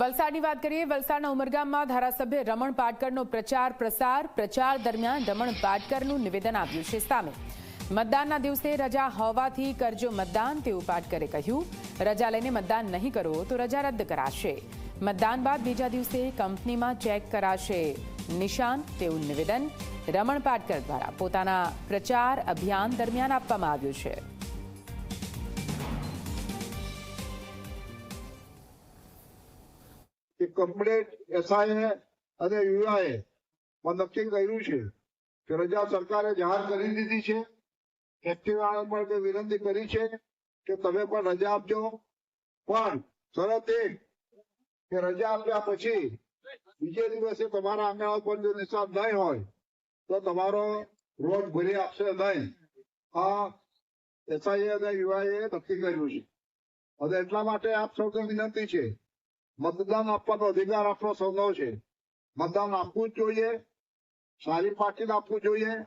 વલસાડની વાત કરીએ, વલસાડના ઉમરગામમાં ધારાસભ્ય રમણ પાટકરનો પ્રચાર પ્રસાર, પ્રચાર દરમિયાન રમણ પાટકરનું નિવેદન આવ્યું છે સામે. મતદાનના દિવસે રજા હોવાથી કરજો મતદાન તેવું પાટકરે કહ્યું. રજા લઈને મતદાન નહીં કરો તો રજા રદ કરાશે. મતદાન બાદ બીજા દિવસે કંપનીમાં ચેક કરાશે. નિશાન તેવું નિવેદન રમણ પાટકર દ્વારા પોતાના પ્રચાર અભિયાન દરમિયાન આપવામાં આવ્યું છે. કે કમ્પ્લેટ એસઆઈએ અને યુઆઈએ માં નક્કી કર્યું છે કે રજા સરકારે જાહેર કરી દીધી છે. એક્ટિવાળા પણ વિનંતી કરી છે કે તમે પણ રજા આપજો. પણ શરત એક કે રજા આપ્યા પછી બીજે દિવસે તમારા આંગણા ઉપર જો નિશાન નહીં હોય, તો તમારો રોજ ભરી આપશે નહીં. આ એસઆઈએ અને યુઆઈએ નક્કી કર્યું છે. અને એટલા માટે આપ સૌને વિનંતી છે મતદાન આપવાનો અધિકાર આપણો સૌનો છે. મતદાન આપવું જ જોઈએ. સારી પાર્ટીને આપવું જોઈએ.